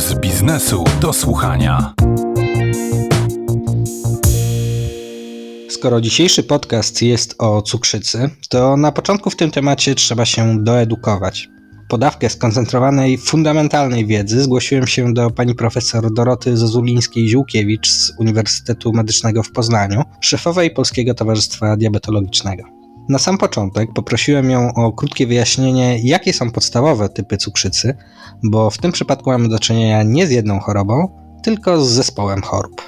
z biznesu do słuchania. Skoro dzisiejszy podcast jest o cukrzycy, to na początku w tym temacie trzeba się doedukować. Podawkę skoncentrowanej, fundamentalnej wiedzy zgłosiłem się do pani profesor Doroty Zozulińskiej-Ziółkiewicz z Uniwersytetu Medycznego w Poznaniu, szefowej Polskiego Towarzystwa Diabetologicznego. Na sam początek poprosiłem ją o krótkie wyjaśnienie, jakie są podstawowe typy cukrzycy, bo w tym przypadku mamy do czynienia nie z jedną chorobą, tylko z zespołem chorób.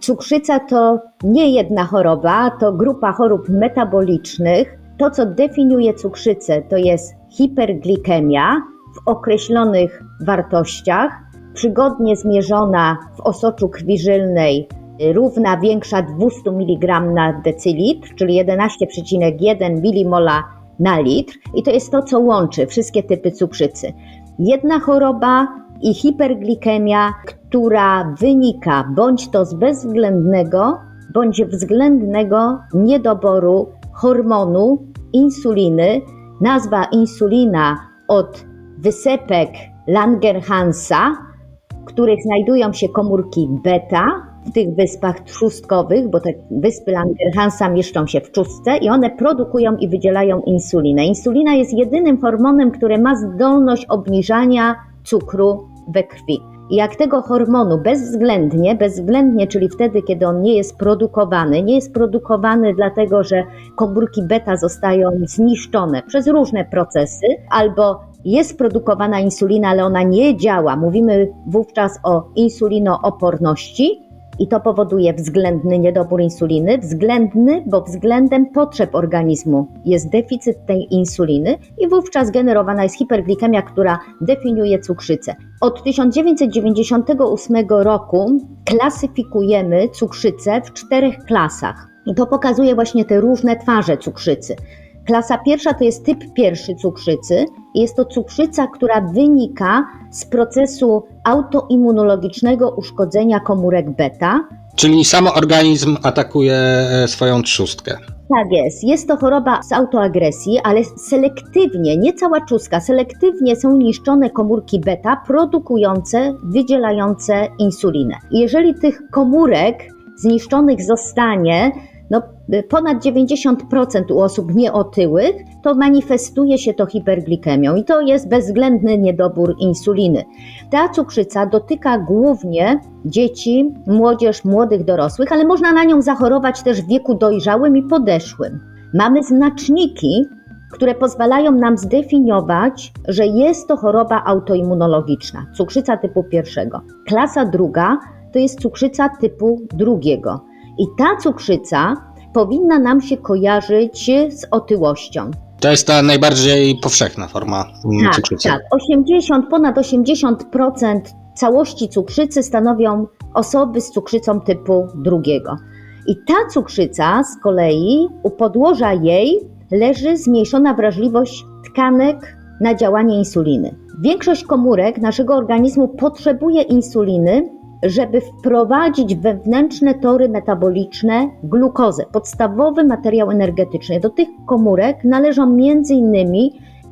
Cukrzyca to nie jedna choroba, to grupa chorób metabolicznych. To, co definiuje cukrzycę, to jest hiperglikemia w określonych wartościach, przygodnie zmierzona w osoczu krwi równa większa 200 mg na decylitr, czyli 11,1 milimola na litr. I to jest to, co łączy wszystkie typy cukrzycy. Jedna choroba i hiperglikemia, która wynika bądź to z bezwzględnego, bądź względnego niedoboru hormonu insuliny. Nazwa insulina od wysepek Langerhansa, których znajdują się komórki beta w tych wyspach trzustkowych, bo te wyspy Langerhansa mieszczą się w trzustce i one produkują i wydzielają insulinę. Insulina jest jedynym hormonem, który ma zdolność obniżania cukru we krwi. Jak tego hormonu bezwzględnie, bezwzględnie, czyli wtedy, kiedy on nie jest produkowany, nie jest produkowany dlatego, że komórki beta zostają zniszczone przez różne procesy, albo jest produkowana insulina, ale ona nie działa. Mówimy wówczas o insulinooporności, i to powoduje względny niedobór insuliny, względny, bo względem potrzeb organizmu jest deficyt tej insuliny i wówczas generowana jest hiperglikemia, która definiuje cukrzycę. Od 1998 roku klasyfikujemy cukrzycę w czterech klasach. I to pokazuje właśnie te różne twarze cukrzycy. Klasa pierwsza to jest typ pierwszy cukrzycy. Jest to cukrzyca, która wynika z procesu autoimmunologicznego uszkodzenia komórek beta. Czyli sam organizm atakuje e, swoją trzustkę. Tak jest. Jest to choroba z autoagresji, ale selektywnie, nie cała czustka, selektywnie są niszczone komórki beta produkujące, wydzielające insulinę. Jeżeli tych komórek zniszczonych zostanie no, ponad 90% u osób nieotyłych, to manifestuje się to hiperglikemią i to jest bezwzględny niedobór insuliny. Ta cukrzyca dotyka głównie dzieci, młodzież, młodych dorosłych, ale można na nią zachorować też w wieku dojrzałym i podeszłym. Mamy znaczniki, które pozwalają nam zdefiniować, że jest to choroba autoimmunologiczna, cukrzyca typu pierwszego. Klasa druga to jest cukrzyca typu drugiego. I ta cukrzyca powinna nam się kojarzyć z otyłością. To jest ta najbardziej powszechna forma tak, cukrzycy. Tak, 80, ponad 80% całości cukrzycy stanowią osoby z cukrzycą typu drugiego. I ta cukrzyca z kolei u podłoża jej leży zmniejszona wrażliwość tkanek na działanie insuliny. Większość komórek naszego organizmu potrzebuje insuliny żeby wprowadzić wewnętrzne tory metaboliczne glukozę, podstawowy materiał energetyczny. Do tych komórek należą m.in.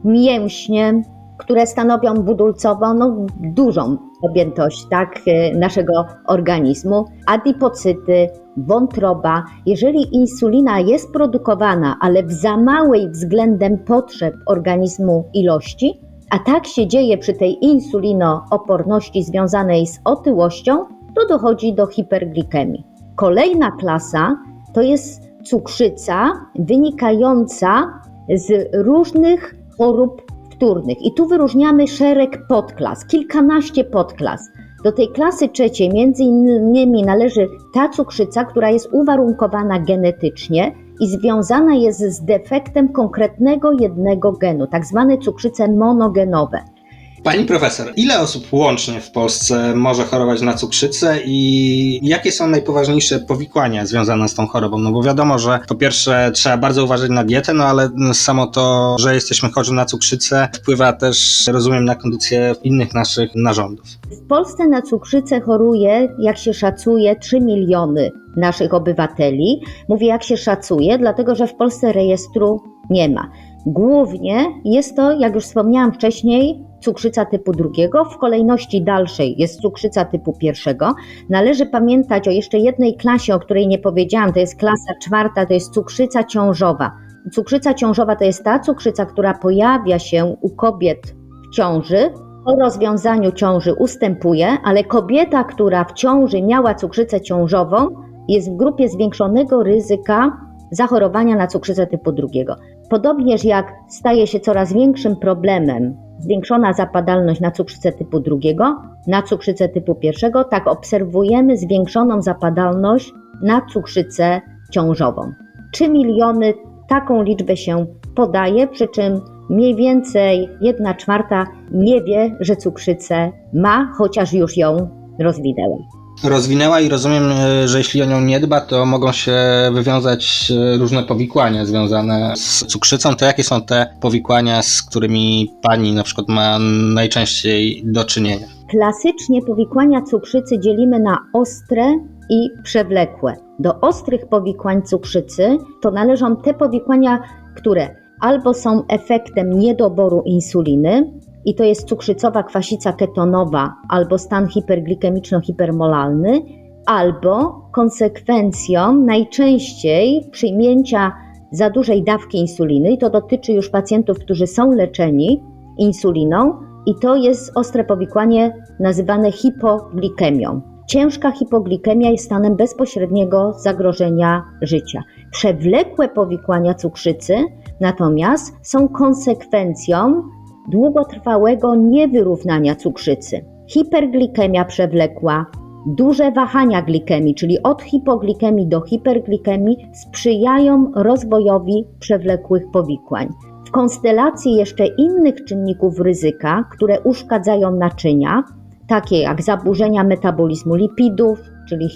mięśnie, które stanowią budulcową, no, dużą objętość tak, e, naszego organizmu, adipocyty, wątroba. Jeżeli insulina jest produkowana, ale w za małej względem potrzeb organizmu ilości, a tak się dzieje przy tej insulinooporności związanej z otyłością, to dochodzi do hiperglikemii. Kolejna klasa to jest cukrzyca wynikająca z różnych chorób wtórnych. I tu wyróżniamy szereg podklas, kilkanaście podklas. Do tej klasy trzeciej między innymi należy ta cukrzyca, która jest uwarunkowana genetycznie, i związana jest z defektem konkretnego jednego genu, tak zwane cukrzyce monogenowe. Pani profesor, ile osób łącznie w Polsce może chorować na cukrzycę i jakie są najpoważniejsze powikłania związane z tą chorobą? No bo wiadomo, że po pierwsze trzeba bardzo uważać na dietę, no ale samo to, że jesteśmy chorzy na cukrzycę wpływa też, rozumiem, na kondycję innych naszych narządów. W Polsce na cukrzycę choruje, jak się szacuje, 3 miliony naszych obywateli. Mówię, jak się szacuje, dlatego że w Polsce rejestru nie ma. Głównie jest to, jak już wspomniałam wcześniej, cukrzyca typu drugiego. W kolejności dalszej jest cukrzyca typu pierwszego. Należy pamiętać o jeszcze jednej klasie, o której nie powiedziałam, to jest klasa czwarta, to jest cukrzyca ciążowa. Cukrzyca ciążowa to jest ta cukrzyca, która pojawia się u kobiet w ciąży. Po rozwiązaniu ciąży ustępuje, ale kobieta, która w ciąży miała cukrzycę ciążową, jest w grupie zwiększonego ryzyka zachorowania na cukrzycę typu drugiego. Podobnież jak staje się coraz większym problemem zwiększona zapadalność na cukrzycę typu drugiego, na cukrzycę typu pierwszego, tak obserwujemy zwiększoną zapadalność na cukrzycę ciążową. 3 miliony taką liczbę się podaje, przy czym mniej więcej 1 czwarta nie wie, że cukrzycę ma, chociaż już ją rozwinęła rozwinęła i rozumiem, e, że jeśli o nią nie dba, to mogą się wywiązać e, różne powikłania związane z cukrzycą. To jakie są te powikłania, z którymi pani na przykład ma najczęściej do czynienia? Klasycznie powikłania cukrzycy dzielimy na ostre i przewlekłe. Do ostrych powikłań cukrzycy to należą te powikłania, które albo są efektem niedoboru insuliny, i to jest cukrzycowa kwasica ketonowa albo stan hiperglikemiczno-hipermolalny, albo konsekwencją najczęściej przyjmięcia za dużej dawki insuliny, i to dotyczy już pacjentów, którzy są leczeni insuliną, i to jest ostre powikłanie nazywane hipoglikemią. Ciężka hipoglikemia jest stanem bezpośredniego zagrożenia życia. Przewlekłe powikłania cukrzycy natomiast są konsekwencją długotrwałego niewyrównania cukrzycy. Hiperglikemia przewlekła, duże wahania glikemii, czyli od hipoglikemii do hiperglikemii, sprzyjają rozwojowi przewlekłych powikłań. W konstelacji jeszcze innych czynników ryzyka, które uszkadzają naczynia, takie jak zaburzenia metabolizmu lipidów, czyli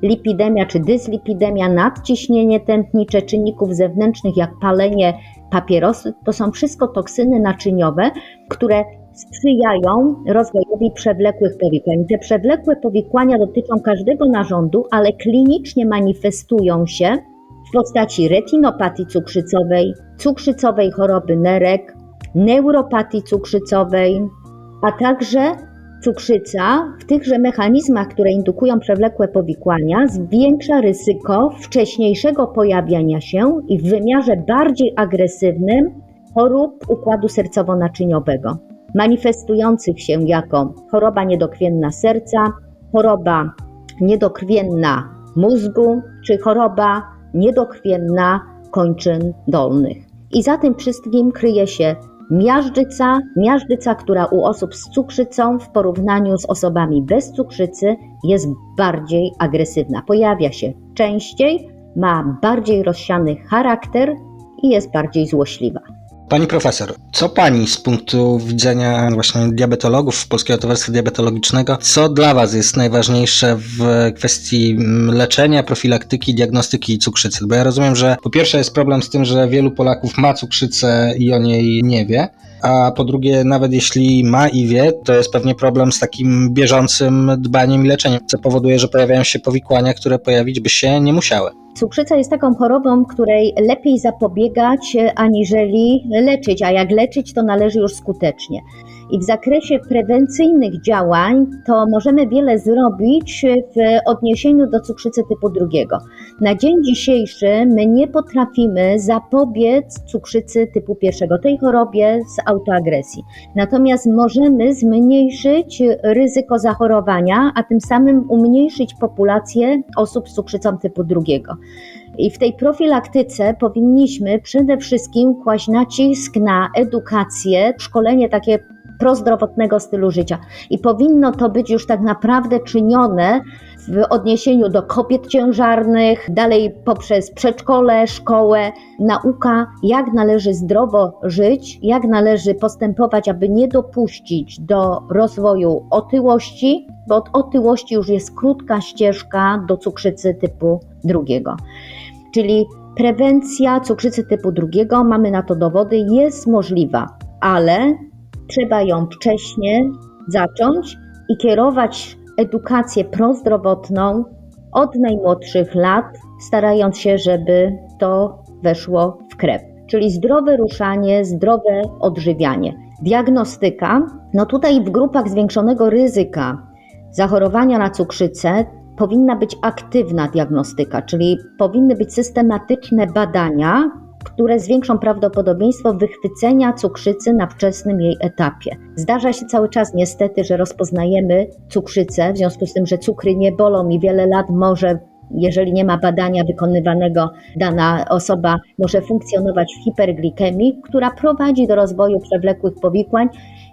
hiperlipidemia czy dyslipidemia, nadciśnienie tętnicze, czynników zewnętrznych jak palenie papierosy to są wszystko toksyny naczyniowe, które sprzyjają rozwojowi przewlekłych powikłań. Te przewlekłe powikłania dotyczą każdego narządu, ale klinicznie manifestują się w postaci retinopatii cukrzycowej, cukrzycowej choroby nerek, neuropatii cukrzycowej, a także Cukrzyca w tychże mechanizmach, które indukują przewlekłe powikłania, zwiększa ryzyko wcześniejszego pojawiania się i w wymiarze bardziej agresywnym chorób układu sercowo-naczyniowego, manifestujących się jako choroba niedokrwienna serca, choroba niedokrwienna mózgu czy choroba niedokrwienna kończyn dolnych. I za tym wszystkim kryje się Miażdżyca, miażdżyca, która u osób z cukrzycą w porównaniu z osobami bez cukrzycy jest bardziej agresywna. Pojawia się częściej, ma bardziej rozsiany charakter i jest bardziej złośliwa. Pani profesor, co pani z punktu widzenia właśnie diabetologów Polskiego Towarzystwa Diabetologicznego, co dla was jest najważniejsze w kwestii leczenia, profilaktyki, diagnostyki cukrzycy? Bo ja rozumiem, że po pierwsze jest problem z tym, że wielu Polaków ma cukrzycę i o niej nie wie, a po drugie, nawet jeśli ma i wie, to jest pewnie problem z takim bieżącym dbaniem i leczeniem, co powoduje, że pojawiają się powikłania, które pojawić by się nie musiały. Cukrzyca jest taką chorobą, której lepiej zapobiegać aniżeli leczyć, a jak leczyć, to należy już skutecznie. I w zakresie prewencyjnych działań to możemy wiele zrobić w odniesieniu do cukrzycy typu drugiego. Na dzień dzisiejszy my nie potrafimy zapobiec cukrzycy typu pierwszego, tej chorobie z autoagresji. Natomiast możemy zmniejszyć ryzyko zachorowania, a tym samym umniejszyć populację osób z cukrzycą typu drugiego. I w tej profilaktyce powinniśmy przede wszystkim kłaść nacisk na edukację, szkolenie takie prozdrowotnego stylu życia. I powinno to być już tak naprawdę czynione w odniesieniu do kobiet ciężarnych, dalej poprzez przedszkole, szkołę, nauka, jak należy zdrowo żyć, jak należy postępować, aby nie dopuścić do rozwoju otyłości, bo od otyłości już jest krótka ścieżka do cukrzycy typu drugiego. Czyli prewencja cukrzycy typu drugiego, mamy na to dowody, jest możliwa, ale trzeba ją wcześniej zacząć i kierować edukację prozdrowotną od najmłodszych lat, starając się, żeby to weszło w krew. Czyli zdrowe ruszanie, zdrowe odżywianie. Diagnostyka, no tutaj w grupach zwiększonego ryzyka zachorowania na cukrzycę powinna być aktywna diagnostyka, czyli powinny być systematyczne badania, które zwiększą prawdopodobieństwo wychwycenia cukrzycy na wczesnym jej etapie. Zdarza się cały czas niestety, że rozpoznajemy cukrzycę, w związku z tym, że cukry nie bolą i wiele lat może jeżeli nie ma badania wykonywanego, dana osoba może funkcjonować w hiperglikemii, która prowadzi do rozwoju przewlekłych powikłań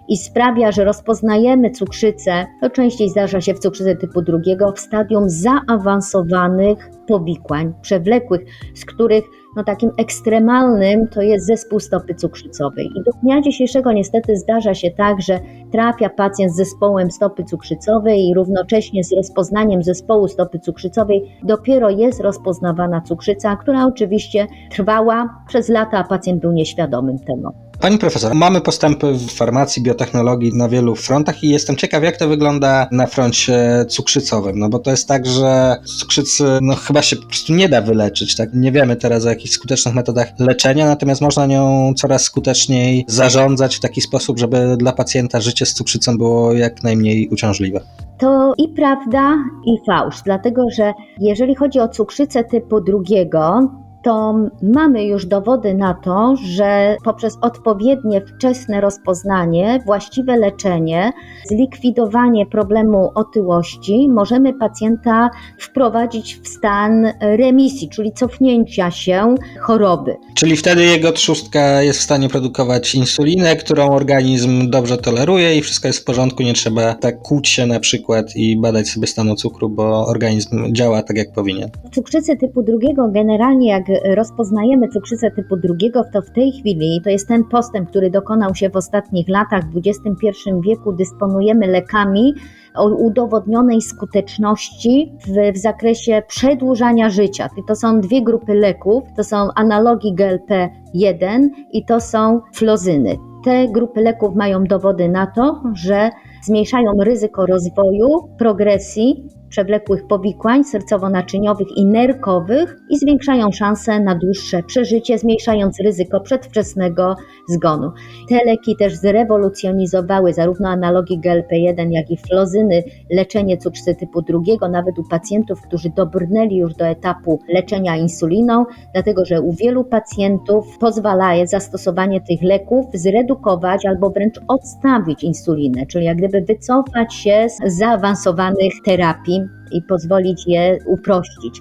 i sprawia, że rozpoznajemy cukrzycę, to częściej zdarza się w cukrzycy typu drugiego, w stadium zaawansowanych powikłań przewlekłych, z których no takim ekstremalnym to jest zespół stopy cukrzycowej. I do dnia dzisiejszego niestety zdarza się tak, że trafia pacjent z zespołem stopy cukrzycowej i równocześnie z rozpoznaniem zespołu stopy cukrzycowej dopiero jest rozpoznawana cukrzyca, która oczywiście trwała przez lata, a pacjent był nieświadomym tego. Pani profesor, mamy postępy w farmacji, biotechnologii na wielu frontach i jestem ciekaw, jak to wygląda na froncie cukrzycowym, no bo to jest tak, że cukrzycy no chyba się po prostu nie da wyleczyć, tak? Nie wiemy teraz o jakichś skutecznych metodach leczenia, natomiast można nią coraz skuteczniej zarządzać w taki sposób, żeby dla pacjenta życie z cukrzycą było jak najmniej uciążliwe. To i prawda, i fałsz, dlatego że jeżeli chodzi o cukrzycę typu drugiego, to mamy już dowody na to, że poprzez odpowiednie wczesne rozpoznanie, właściwe leczenie, zlikwidowanie problemu otyłości, możemy pacjenta wprowadzić w stan remisji, czyli cofnięcia się choroby. Czyli wtedy jego trzustka jest w stanie produkować insulinę, którą organizm dobrze toleruje i wszystko jest w porządku, nie trzeba tak kłuć się na przykład i badać sobie stanu cukru, bo organizm działa tak jak powinien. Cukrzycy typu drugiego generalnie jak rozpoznajemy cukrzycę typu drugiego, to w tej chwili to jest ten postęp, który dokonał się w ostatnich latach. W XXI wieku dysponujemy lekami o udowodnionej skuteczności w, w zakresie przedłużania życia. I to są dwie grupy leków, to są analogi GLP-1 i to są flozyny. Te grupy leków mają dowody na to, że zmniejszają ryzyko rozwoju, progresji przewlekłych powikłań sercowo-naczyniowych i nerkowych i zwiększają szanse na dłuższe przeżycie, zmniejszając ryzyko przedwczesnego zgonu. Te leki też zrewolucjonizowały zarówno analogii GLP-1, jak i flozyny, leczenie cukrzycy typu drugiego, nawet u pacjentów, którzy dobrnęli już do etapu leczenia insuliną, dlatego że u wielu pacjentów pozwala zastosowanie tych leków zredukować albo wręcz odstawić insulinę, czyli jak gdyby wycofać się z zaawansowanych terapii i pozwolić je uprościć.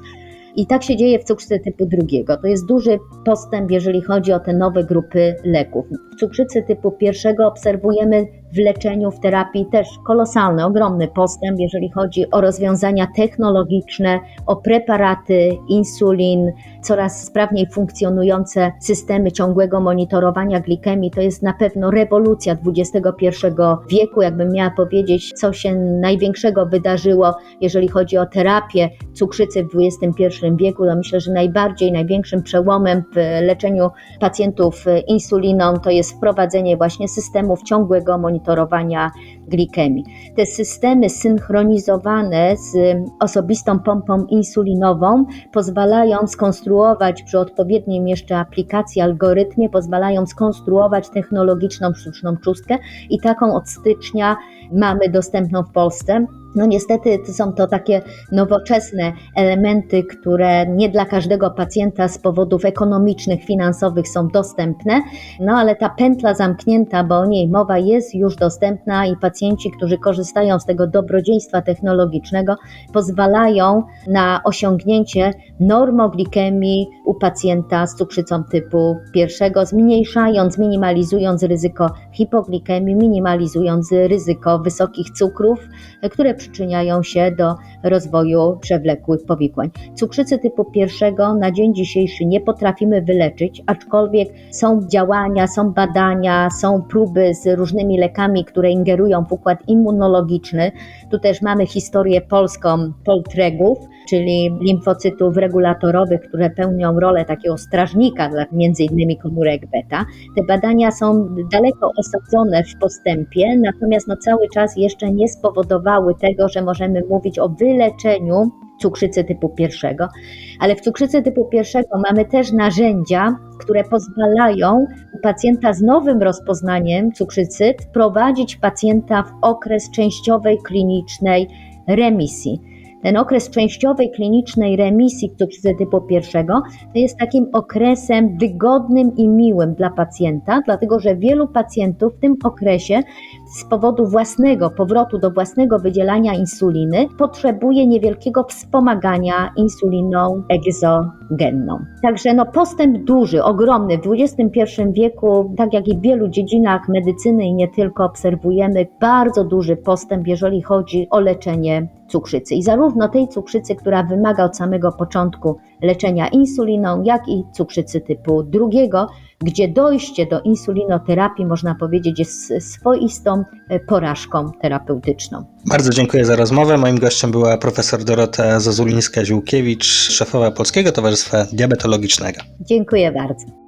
I tak się dzieje w cukrzycy typu drugiego. To jest duży postęp, jeżeli chodzi o te nowe grupy leków. W cukrzycy typu pierwszego obserwujemy w leczeniu, w terapii też kolosalny, ogromny postęp, jeżeli chodzi o rozwiązania technologiczne, o preparaty, insulin, coraz sprawniej funkcjonujące systemy ciągłego monitorowania glikemii. To jest na pewno rewolucja XXI wieku. Jakbym miała powiedzieć, co się największego wydarzyło, jeżeli chodzi o terapię cukrzycy w XXI wieku, to myślę, że najbardziej, największym przełomem w leczeniu pacjentów insuliną to jest wprowadzenie właśnie systemów ciągłego monitorowania monitorowania glikemii. Te systemy synchronizowane z osobistą pompą insulinową pozwalają skonstruować przy odpowiednim jeszcze aplikacji algorytmie, pozwalają skonstruować technologiczną sztuczną czustkę i taką od stycznia mamy dostępną w Polsce. No niestety są to takie nowoczesne elementy, które nie dla każdego pacjenta z powodów ekonomicznych, finansowych są dostępne, no ale ta pętla zamknięta, bo o niej mowa jest już dostępna i pacjent pacjenci, którzy korzystają z tego dobrodziejstwa technologicznego, pozwalają na osiągnięcie normoglikemii u pacjenta z cukrzycą typu pierwszego, zmniejszając, minimalizując ryzyko hipoglikemii, minimalizując ryzyko wysokich cukrów, które przyczyniają się do rozwoju przewlekłych powikłań. Cukrzycy typu pierwszego na dzień dzisiejszy nie potrafimy wyleczyć, aczkolwiek są działania, są badania, są próby z różnymi lekami, które ingerują w układ immunologiczny. Tu też mamy historię polską poltregów, czyli limfocytów regulatorowych, które pełnią rolę takiego strażnika dla między innymi komórek beta. Te badania są daleko osadzone w postępie, natomiast no cały czas jeszcze nie spowodowały tego, że możemy mówić o wyleczeniu cukrzycy typu pierwszego, ale w cukrzycy typu pierwszego mamy też narzędzia, które pozwalają pacjenta z nowym rozpoznaniem cukrzycy wprowadzić pacjenta w okres częściowej klinicznej remisji. Ten okres częściowej klinicznej remisji cukrzycy pierwszego to jest takim okresem wygodnym i miłym dla pacjenta, dlatego że wielu pacjentów w tym okresie z powodu własnego powrotu do własnego wydzielania insuliny potrzebuje niewielkiego wspomagania insuliną egzogenną. Także no postęp duży, ogromny w XXI wieku, tak jak i w wielu dziedzinach medycyny i nie tylko obserwujemy bardzo duży postęp, jeżeli chodzi o leczenie cukrzycy. I zarówno tej cukrzycy, która wymaga od samego początku leczenia insuliną, jak i cukrzycy typu drugiego, gdzie dojście do insulinoterapii, można powiedzieć, jest swoistą e, porażką terapeutyczną. Bardzo dziękuję za rozmowę. Moim gościem była profesor Dorota Zozulińska-Ziółkiewicz, szefowa Polskiego Towarzystwa Diabetologicznego. Dziękuję bardzo.